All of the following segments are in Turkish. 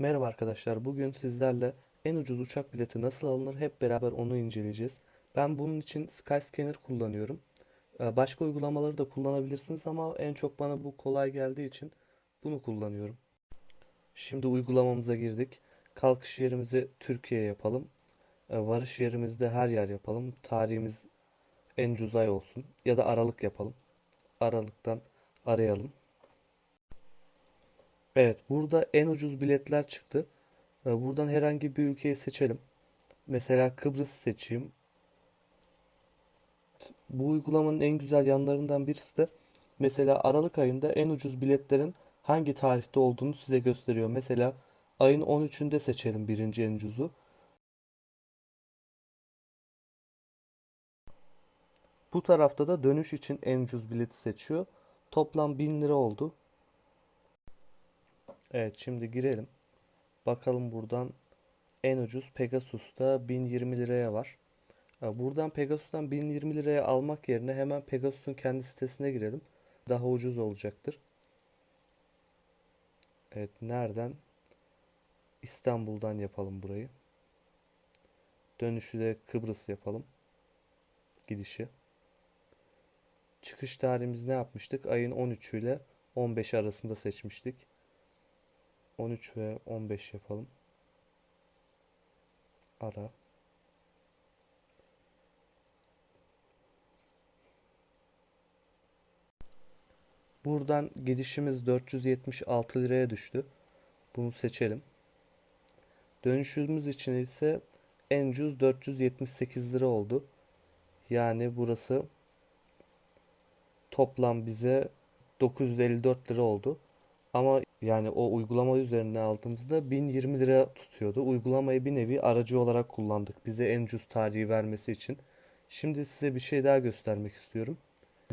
Merhaba arkadaşlar. Bugün sizlerle en ucuz uçak bileti nasıl alınır hep beraber onu inceleyeceğiz. Ben bunun için Skyscanner kullanıyorum. Ee, Başka uygulamaları da kullanabilirsiniz ama en çok bana bu kolay geldiği için bunu kullanıyorum. Şimdi uygulamamıza girdik. Kalkış yerimizi Türkiye yapalım. Ee, Varış yerimizde her yer yapalım. Tarihimiz en ucuz ay olsun. Ya da Aralık yapalım. Aralıktan arayalım. Evet, burada en ucuz biletler çıktı. Ee, Buradan herhangi bir ülkeyi seçelim. Mesela Kıbrıs seçeyim. Bu uygulamanın en güzel yanlarından birisi de mesela Aralık ayında en ucuz biletlerin hangi tarihte olduğunu size gösteriyor. Mesela ayın 13'ünde seçelim birinci en ucuzu. Bu tarafta da dönüş için en ucuz bileti seçiyor. Toplam 1000 lira oldu. Evet şimdi girelim. Bakalım buradan en ucuz Pegasus'ta 1020 liraya var. Ha, Buradan Pegasus'tan 1020 liraya almak yerine hemen Pegasus'un kendi sitesine girelim. Daha ucuz olacaktır. Evet nereden? İstanbul'dan yapalım burayı. Dönüşü de Kıbrıs yapalım. Gidişi. Çıkış tarihimiz ne yapmıştık? Ayın 13'ü ile 15 arasında seçmiştik. 13 ve 15 yapalım. Ara. Buradan gidişimiz 476 liraya düştü. Bunu seçelim. Dönüşümüz için ise en ucuz 478 lira oldu. Yani burası toplam bize 954 lira oldu. Ama yani o uygulama üzerinden aldığımızda 1020 lira tutuyordu. Uygulamayı bir nevi aracı olarak kullandık. Bize en ucuz tarihi vermesi için. Şimdi size bir şey daha göstermek istiyorum.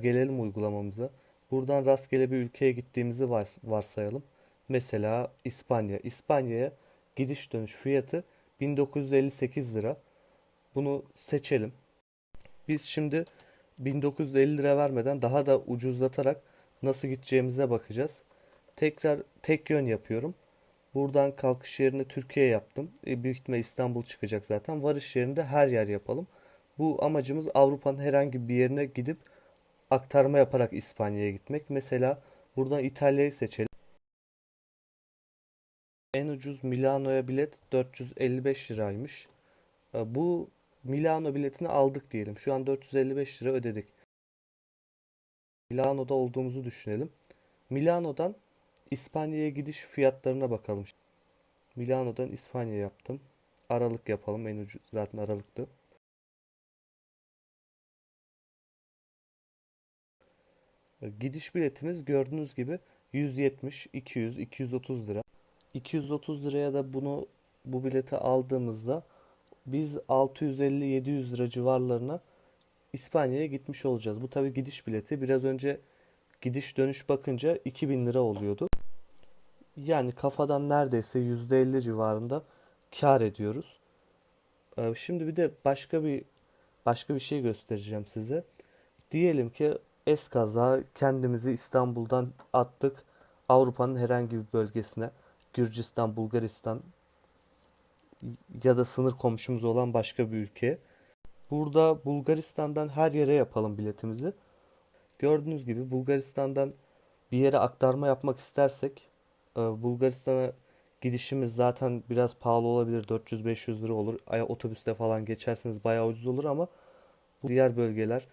Gelelim uygulamamıza. Buradan rastgele bir ülkeye gittiğimizi vars- varsayalım. Mesela İspanya. İspanya'ya gidiş dönüş fiyatı 1958 lira. Bunu seçelim. Biz şimdi 1950 lira vermeden daha da ucuzlatarak nasıl gideceğimize bakacağız. Tekrar tek yön yapıyorum. Buradan kalkış yerini Türkiye yaptım. E, büyük ihtimal İstanbul çıkacak zaten. Varış yerinde her yer yapalım. Bu amacımız Avrupa'nın herhangi bir yerine gidip aktarma yaparak İspanya'ya gitmek. Mesela buradan İtalya'yı seçelim. En ucuz Milano'ya bilet 455 liraymış. E, Bu Milano biletini aldık diyelim. Şu an 455 lira ödedik. Milano'da olduğumuzu düşünelim. Milano'dan İspanya'ya gidiş fiyatlarına bakalım. Milano'dan İspanya yaptım. Aralık yapalım. En ucuz zaten Aralık'tı. Gidiş biletimiz gördüğünüz gibi 170, 200, 230 lira. 230 liraya da bunu bu bileti aldığımızda biz 650-700 lira civarlarına İspanya'ya gitmiş olacağız. Bu tabii gidiş bileti. Biraz önce gidiş dönüş bakınca 2000 lira oluyordu. Yani kafadan neredeyse %50 civarında kar ediyoruz. Ee, Şimdi bir de başka bir başka bir şey göstereceğim size. Diyelim ki eskaza kendimizi İstanbul'dan attık Avrupa'nın herhangi bir bölgesine. Gürcistan, Bulgaristan ya da sınır komşumuz olan başka bir ülke. Burada Bulgaristan'dan her yere yapalım biletimizi. Gördüğünüz gibi Bulgaristan'dan bir yere aktarma yapmak istersek Bulgaristan'a gidişimiz zaten biraz pahalı olabilir. 400-500 lira olur. Otobüste falan geçerseniz bayağı ucuz olur ama bu diğer bölgeler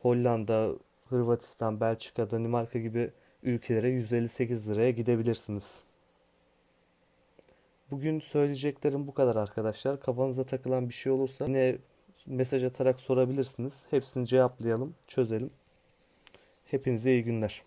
Hollanda, Hırvatistan, Belçika, Danimarka gibi ülkelere 158 liraya gidebilirsiniz. Bugün söyleyeceklerim bu kadar arkadaşlar. Kafanıza takılan bir şey olursa yine mesaj atarak sorabilirsiniz. Hepsini cevaplayalım, çözelim. Hepinize iyi günler.